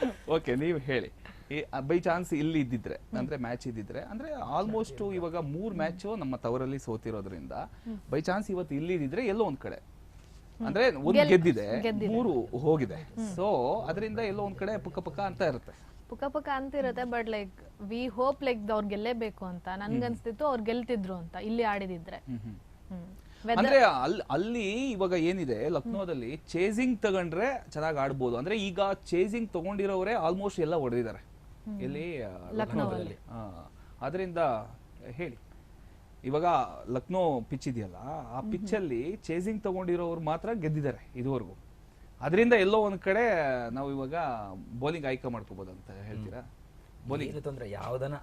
Okay ನೀವು ಹೇಳಿ. By chance ಇಲ್ಲಿ ಇದ್ದಿದ್ರೆ ಅಂದ್ರೆ ಮ್ಯಾಚ್ ಇದ್ದಿದ್ರೆ ಅಂದ್ರೆ ಆಲ್ಮೋಸ್ಟ್ ಇವಾಗ ಮೂರ್ ಮ್ಯಾಚ್ ನಮ್ಮ ತವರಲ್ಲಿ ಸೋತಿರೋದ್ರಿಂದ ಬೈ ಚಾನ್ಸ್ ಇವತ್ತು ಇಲ್ಲಿ ಇದ್ದಿದ್ರೆ ಎಲ್ಲೋ ಒಂದ್ ಕಡೆ. ಅಂದ್ರೆ ಒಂದು ಗೆದ್ದಿದೆ. ಮೂರು ಹೋಗಿದೆ. ಸೊ ಅದರಿಂದ ಎಲ್ಲೋ ಒಂದ್ ಕಡೆ ಪುಕ್ಕ ಪುಕ್ಕ ಅಂತ ಇರುತ್ತೆ. ಪುಕ್ಕ ಪುಕ್ಕ ಅಂತ ಇರುತ್ತೆ but like we hope like ಅವ್ರು ಗೆಲ್ಲೇಬೇಕು ಅಂತ. ನನ್ಗನ್ಸ್ತಿತ್ತು ಅವ್ರು ಗೆಲ್ತಿದ್ರು ಅಂತ ಇಲ್ಲಿ ಆಡಿದಿದ್ರೆ. ಅಂದ್ರೆ ಅಲ್ಲಿ ಅಲ್ಲಿ ಇವಾಗ ಏನಿದೆ ಲಕ್ನೋದಲ್ಲಿ ಚೇಸಿಂಗ್ ತಗೊಂಡ್ರೆ ಚೆನ್ನಾಗಿ ಆಡ್ಬೋದು. ಅಂದ್ರೆ ಈಗ ಚೇಸಿಂಗ್ ತಗೊಂಡಿರೋರೇ ಆಲ್ಮೋಸ್ಟ್ ಎಲ್ಲ ಹೊಡೆದಿದ್ದಾರೆ. ಇಲ್ಲಿ ಲಕ್ನೋದಲ್ಲಿ. ಅದರಿಂದ ಹೇಳಿ. ಇವಾಗ ಲಕ್ನೋ ಪಿಚ್ ಇದೆಯಲ್ಲ ಆ ಪಿಚ್ ಅಲ್ಲಿ ಚೇಸಿಂಗ್ ತಗೊಂಡಿರೋರು ಮಾತ್ರ ಗೆದ್ದಿದ್ದಾರೆ ಇದುವರೆಗೂ. ಅದರಿಂದ ಎಲ್ಲೋ ಒಂದ್ ಕಡೆ ನಾವು ಇವಾಗ ಬೌಲಿಂಗ್ ಆಯ್ಕೆ ಮಾಡ್ಕೋಬಹುದು ಅಂತ ಹೇಳ್ತೀರಾ ಬೌಲಿಂಗ್ ತೊಂದ್ರೆ? ಯಾವ್ದನ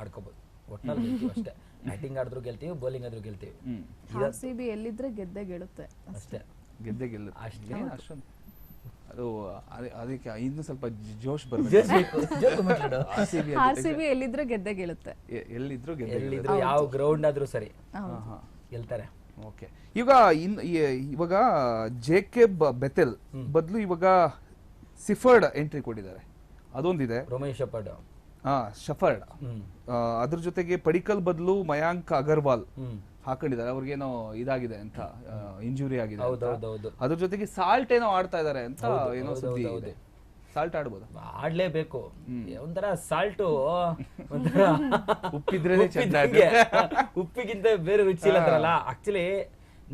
ಆಡ್ಕೋಬಹುದು ಒಟ್ಟಲ್ಲಿ ಅಷ್ಟೇ. ಬ್ಯಾಟಿಂಗ್ ಆಡಿದ್ರು ಗೆಲ್ತೀವಿ ಬೌಲಿಂಗ್ ಆದ್ರೂ ಗೆಲ್ತೀವಿ. ಆರ್ ಸಿ ಬಿ ಎಲ್ಲಿದ್ರೆ ಗೆದ್ದೆ ಗೆಳುತ್ತೆ ಅಷ್ಟೇ. ಗೆದ್ದೆ ಗೆಲ್ಲ ಅಷ್ಟೇ. ಅಷ್ಟೊಂದು? ಅದು ಅದೇ- ಅದಕ್ಕೆ ಇನ್ನು ಸ್ವಲ್ಪ ಜೋಶ್ ಬರ್ಬೇಕು. ಆರ್ ಸಿ ಬಿ ಎಲ್ಲಿದ್ರೆ ಗೆದ್ದೆ ಗೆಳುತ್ತೆ. ಎಲ್ಲಿದ್ರು ಗೆದ್ದೆ ಎಲ್ಲಿದ್ರು ಯಾವ ಗ್ರೌಂಡ್ ಆದ್ರೂ ಸರಿ. ಗೆಲ್ತಾರೆ. ಓಕೆ. ಈಗ ಇನ್ ಇವಾಗ ಜೆ ಕೆ ಬೆತೆಲ್ ಬದಲು ಇವಾಗ ಸಿಫರ್ಡ್ ಎಂಟ್ರಿ ಕೊಟ್ಟಿದ್ದಾರೆ. ಅದೊಂದಿದೆ. ರೋಮೇಶ್ ಶಪರ್ಡ್ ಶಫರ್ಡ್. ಅದ್ರ ಜೊತೆಗೆ ಪಡಿಕಲ್ ಬದಲು ಮಯಾಂಕ್ ಅಗರ್ವಾಲ್ ಹಾಕೊಂಡಿದ್ದಾರೆ. ಅವ್ರಿಗೇನೋ ಇದಾಗಿದೆ ಅಂತ ಇಂಜುರಿ ಆಗಿದೆ ಅದ್ರ ಜೊತೆಗೆ ಸಾಲ್ಟ್ ಏನೋ ಆಡ್ತಾ ಇದಾರೆ ಅಂತ ಏನೋ ಸುದ್ದಿ ಇದೆ. ಸಾಲ್ಟ್ ಆಡ್ಬೋದು. ಆಡ್ಲೇಬೇಕು. ಒಂಥರ ಸಾಲ್ಟು ಉಪ್ಪಿದ್ರೆ. ಉಪ್ಪಿಗಿಂತ ಬೇರೆ ರುಚಿ ಇಲ್ಲ ಆಕ್ಚುಲಿ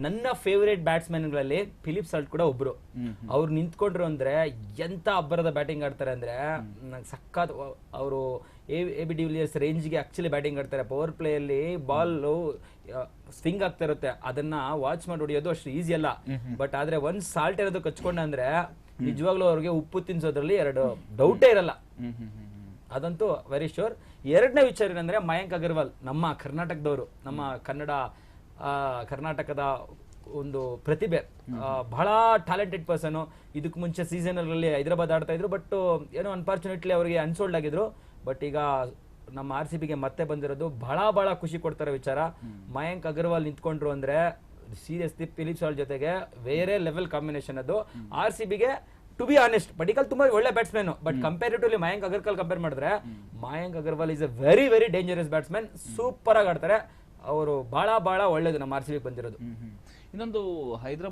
ನನ್ನ ಫೇವರೇಟ್ ಬ್ಯಾಟ್ಸ್ಮನ್ಗಳಲ್ಲಿ ಫಿಲಿಪ್ ಸಾಲ್ಟ್ ಕೂಡ ಒಬ್ರು. ಅವ್ರು ನಿಂತ್ಕೊಂಡ್ರು ಅಂದ್ರೆ ಎಂತ ಅಬ್ಬರದ ಬ್ಯಾಟಿಂಗ್ ಆಡ್ತಾರೆ ಅಂದ್ರೆ ನಂಗೆ ಸಖತ್ ಅವರು ಎ ಬಿ ಡಿವಿಲಿಯರ್ಸ್ ರೇಂಜ್ಗೆ ಆಕ್ಚುಲಿ ಬ್ಯಾಟಿಂಗ್ ಆಡ್ತಾರೆ. ಪವರ್ ಪ್ಲೇಯಲ್ಲಿ ಬಾಲ್ ಸ್ವಿಂಗ್ ಆಗ್ತಾ ಇರುತ್ತೆ. ಅದನ್ನ ವಾಚ್ ಮಾಡಿ ಹೊಡಿಯೋದು ಅಷ್ಟು ಈಸಿ ಅಲ್ಲ. ಬಟ್ ಆದ್ರೆ ಒಂದ್ ಸಾಲ್ಟ್ ಇರೋದು ಕಚ್ಕೊಂಡ ಅಂದ್ರೆ ನಿಜವಾಗ್ಲೂ ಅವ್ರಿಗೆ ಉಪ್ಪು ತಿನ್ಸೋದ್ರಲ್ಲಿ ಎರಡು ಡೌಟೇ ಇರಲ್ಲ. ಅದಂತೂ ವೆರಿ ಶೋರ್ ಎರಡನೇ ವಿಚಾರ ಏನಂದ್ರೆ ಮಯಾಂಕ್ ಅಗರ್ವಾಲ್ ನಮ್ಮ ಕರ್ನಾಟಕದವರು ನಮ್ಮ ಕನ್ನಡ ಕರ್ನಾಟಕದ ಒಂದು ಪ್ರತಿಭೆ ಬಹಳ ಟ್ಯಾಲೆಂಟೆಡ್ ಪರ್ಸನ್ ಇದಕ್ಕೆ ಮುಂಚೆ ಸೀಸನ್ ಅಲ್ಲಿ ಹೈದರಾಬಾದ್ ಆಡ್ತಾ ಇದ್ರು ಬಟ್ ಏನೋ ಅನ್ಫಾರ್ಚುನೇಟ್ಲಿ ಅವರಿಗೆ ಅನ್ಸೋಲ್ಡ್ ಆಗಿದ್ರು. ಬಟ್ ಈಗ ನಮ್ಮ ಆರ್ ಸಿ ಬಿಗೆ ಮತ್ತೆ ಬಂದಿರೋದು ಬಹಳ ಬಹಳ ಖುಷಿ ಕೊಡ್ತಾರೆ ವಿಚಾರ. ಮಯಾಂಕ್ ಅಗರ್ವಾಲ್ ನಿಂತ್ಕೊಂಡ್ರು ಅಂದ್ರೆ ಸೀರಿಯಸ್ಲಿ ಫಿಲಿಪ್ ಸಾಲ್ ಜೊತೆಗೆ ಬೇರೆ ಲೆವೆಲ್ ಕಾಂಬಿನೇಷನ್ ಅದು. ಆರ್ ಸಿ ಬಿಗೆ ಟು ಬಿ ಆನೆಸ್ಟ್ ಪಡಿಕಲ್ ತುಂಬಾ ಒಳ್ಳೆ batsman but comparatively Mayank Agarwal compare ಮಾಡಿದ್ರೆ Mayank Agarwal is a very very dangerous batsman super ಆಗಿ ಆಡ್ತಾರೆ. ಅವರು ಬಹಳ ಬಹಳ ಒಳ್ಳೇದು ನಮ್ಮ ಆರ್ ಸಿ ಬಂದಿರೋದು. ಇನ್ನೊಂದು ಹೈದರಾಬಾದ್